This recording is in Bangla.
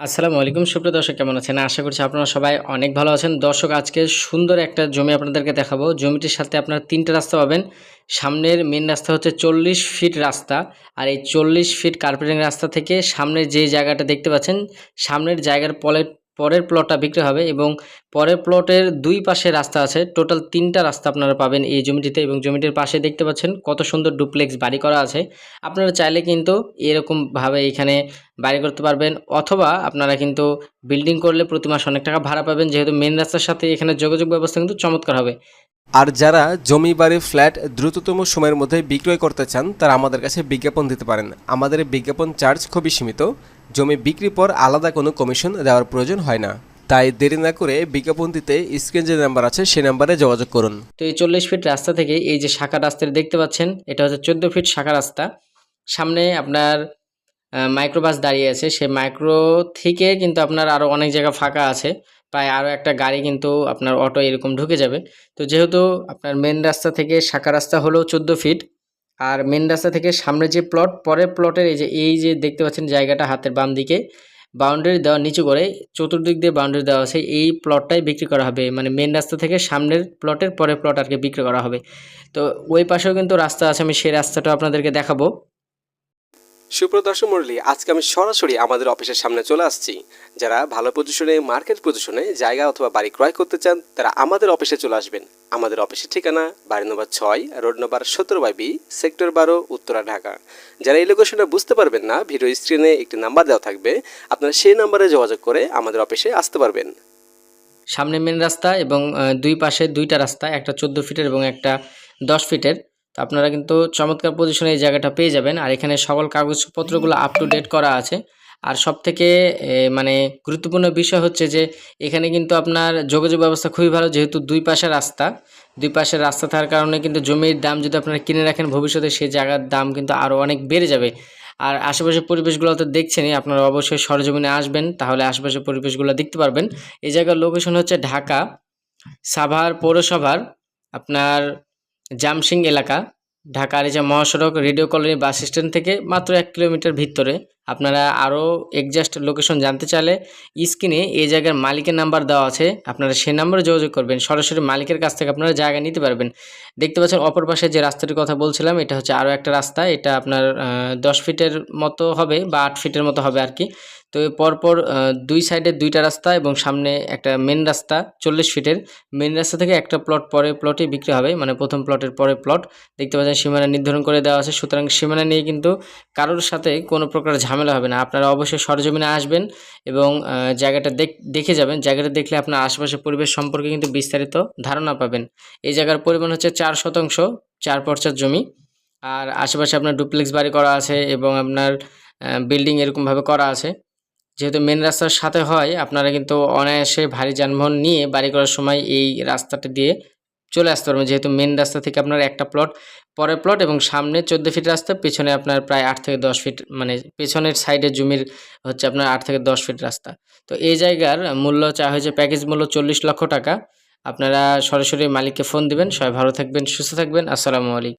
আসসালামু আলাইকুম। সুপ্রিয় দর্শক, কেমন আছেন? আশা করছি আপনারা সবাই অনেক ভালো আছেন। দর্শক, আজকে সুন্দর একটা জমি আপনাদেরকে দেখাবো। জমিটির সাথে আপনারা তিনটা রাস্তা পাবেন। সামনের মেন রাস্তা হচ্ছে চল্লিশ ফিট রাস্তা। আর এই চল্লিশ ফিট কার্পেটিং রাস্তা থেকে সামনের যে জায়গাটা দেখতে পাচ্ছেন, সামনের জায়গার পরে পরের প্লটটা বিক্রি হবে এবং পরের প্লটের দুই পাশে রাস্তা আছে। টোটাল তিনটা রাস্তা আপনারা পাবেন এই জমিটিতে এবং জমিটির পাশে দেখতে পাচ্ছেন কত সুন্দর ডুপ্লেক্স বাড়ি করা আছে। আপনারা চাইলে কিন্তু এরকমভাবে এখানে বাড়ি করতে পারবেন অথবা আপনারা কিন্তু বিল্ডিং করলে প্রতি মাসে অনেক টাকা ভাড়া পাবেন। যেহেতু মেন রাস্তার সাথে এখানে যোগাযোগ ব্যবস্থা কিন্তু চমৎকার হবে। আর যারা জমি, বাড়ি ফ্ল্যাট দ্রুততম সময়ের মধ্যে বিক্রয় করতে চান, তারা আমাদের কাছে বিজ্ঞাপন দিতে পারেন। আমাদের বিজ্ঞাপন চার্জ খুবই সীমিত। জমি বিক্রির পর আলাদা কোনো কমিশন দেওয়ার প্রয়োজন হয় না। তাই দেরি না করে বিজ্ঞাপন দিতে স্ক্রিন যে নাম্বার আছে সেই নাম্বারে যোগাযোগ করুন। তো এই চল্লিশ ফিট রাস্তা থেকে এই যে শাখা রাস্তাটা দেখতে পাচ্ছেন, এটা হচ্ছে চোদ্দ ফিট শাখা রাস্তা। সামনে আপনার মাইক্রোবাস দাঁড়িয়ে আছে। সেই মাইক্রো থেকে কিন্তু আপনার আরও অনেক জায়গা ফাঁকা আছে। প্রায় আরও একটা গাড়ি কিন্তু আপনার অটো এরকম ঢুকে যাবে। তো যেহেতু আপনার মেন রাস্তা থেকে শাখা রাস্তা হলো চোদ্দ ফিট আর মেন রাস্তা থেকে সামনে যে প্লট পরের প্লটের এই যে এই যে দেখতে পাচ্ছেন জায়গাটা হাতের বাম দিকে বাউন্ডারি দেওয়া নিচু করে, চতুর্দিক দিয়ে বাউন্ডারি দেওয়া আছে, এই প্লটটাই বিক্রি করা হবে। মানে মেন রাস্তা থেকে সামনের প্লটের পরের প্লট আর কি বিক্রি করা হবে। তো ওই পাশেও কিন্তু রাস্তা আছে, আমি সেই রাস্তাটা আপনাদেরকে দেখাবো। সুপ্রদর্শন মুরলী আজকে আমি সরাসরি আমাদের অফিসের সামনে চলে আসছি। যারা ভালো পজিশনে মার্কেট পজিশনে জায়গা অথবা বাড়ি ক্রয় করতে চান, তারা আমাদের অফিসে চলে আসবেন। আমাদের অফিসের ঠিকানা বাড়ি নম্বর ছয়, রোড নম্বর সতেরো বাই বি, সেক্টর বারো, উত্তরা, ঢাকা। যারা এই লোকেশনটা বুঝতে পারবেন না, ভিডিও স্ক্রিনে একটি নাম্বার দেওয়া থাকবে। আপনারা সেই নাম্বারে যোগাযোগ করে আমাদের অফিসে আসতে পারবেন। সামনে মেন রাস্তা এবং দুই পাশে দুইটা রাস্তা, একটা চোদ্দ ফিটের এবং একটা দশ ফিটের তো আপনারা কিন্তু চমৎকার পজিশনে এই জায়গাটা পেয়ে যাবেন। আর এখানে সকল কাগজপত্রগুলো আপ টু ডেট করা আছে। আর সব থেকে মানে গুরুত্বপূর্ণ বিষয় হচ্ছে যে, এখানে কিন্তু আপনার যোগাযোগ ব্যবস্থা খুবই ভালো, যেহেতু দুই পাশে রাস্তা। দুই পাশে রাস্তা থাকার কারণে কিন্তু জমির দাম যদি আপনারা কিনে রাখেন, ভবিষ্যতে সেই জায়গার দাম কিন্তু আরও অনেক বেড়ে যাবে। আর আশেপাশের পরিবেশগুলো তো দেখছেনই, আপনারা অবশ্যই সরজমিনে আসবেন, তাহলে আশেপাশের পরিবেশগুলো দেখতে পারবেন। এই জায়গার লোকেশন হচ্ছে ঢাকা, সাভার পৌরসভার, আপনার জামসিং এলাকা। ঢাকার যে মহাসড়ক রেডিও কলোনি বাস স্ট্যান্ড থেকে মাত্র এক কিলোমিটার ভিতরে আপনারা আরও এক্সাক্ট লোকেশন জানতে চাইলে স্ক্রিনে এই জায়গার মালিকের নাম্বার দেওয়া আছে। আপনারা সেই নাম্বারে যোগাযোগ করবেন। সরাসরি মালিকের কাছ থেকে আপনারা জায়গা নিতে পারবেন। দেখতে পাচ্ছেন অপর পাশে যে রাস্তাটির কথা বলছিলাম, এটা হচ্ছে আরও একটা রাস্তা। এটা আপনার দশ ফিটের মতো হবে বা আট ফিটের মতো হবে আর কি। তো পরপর দুই সাইডে দুইটা রাস্তা এবং সামনে একটা মেন রাস্তা, চল্লিশ ফিটের। মেন রাস্তা থেকে একটা প্লট পরে প্লটে বিক্রি হবে মানে প্রথম প্লটের পরে প্লট দেখতে পাচ্ছেন সীমানা নির্ধারণ করে দেওয়া আছে। সুতরাং সীমানা নিয়ে কিন্তু কারোর সাথে কোনো প্রকার হবে না। আপনারা অবশ্যই সরজমিনে আসবেন এবং জায়গাটা দেখ- দেখে যাবেন। জায়গাটা দেখলে আপনার আশেপাশের পরিবেশ সম্পর্কে কিন্তু বিস্তারিত ধারণা পাবেন। এই জায়গার পরিমাণ হচ্ছে চার শতাংশ, চার পর্চার জমি। আর আশেপাশে আপনার ডুপ্লেক্স বাড়ি করা আছে এবং আপনার বিল্ডিং এরকমভাবে করা আছে। যেহেতু মেন রাস্তার সাথে হয়, আপনারা কিন্তু অনায়াসে ভারী যানবাহন নিয়ে বাড়ি করার সময় এই রাস্তাটা দিয়ে চলে আসতে পারবেন। যেহেতু মেন রাস্তা থেকে আপনার একটা প্লট পরের প্লট এবং সামনে চোদ্দ ফিট রাস্তা, পেছনে আপনার প্রায় আট থেকে দশ ফিট মানে পেছনের সাইডে জমির হচ্ছে আপনার আট থেকে দশ ফিট রাস্তা। তো এই জায়গার মূল্য চা হয়েছে প্যাকেজ মূল্য চল্লিশ লক্ষ টাকা। আপনারা সরাসরি মালিককে ফোন দিবেন, সবাই ভালো থাকবেন, সুস্থ থাকবেন, আসসালামু আলাইকুম।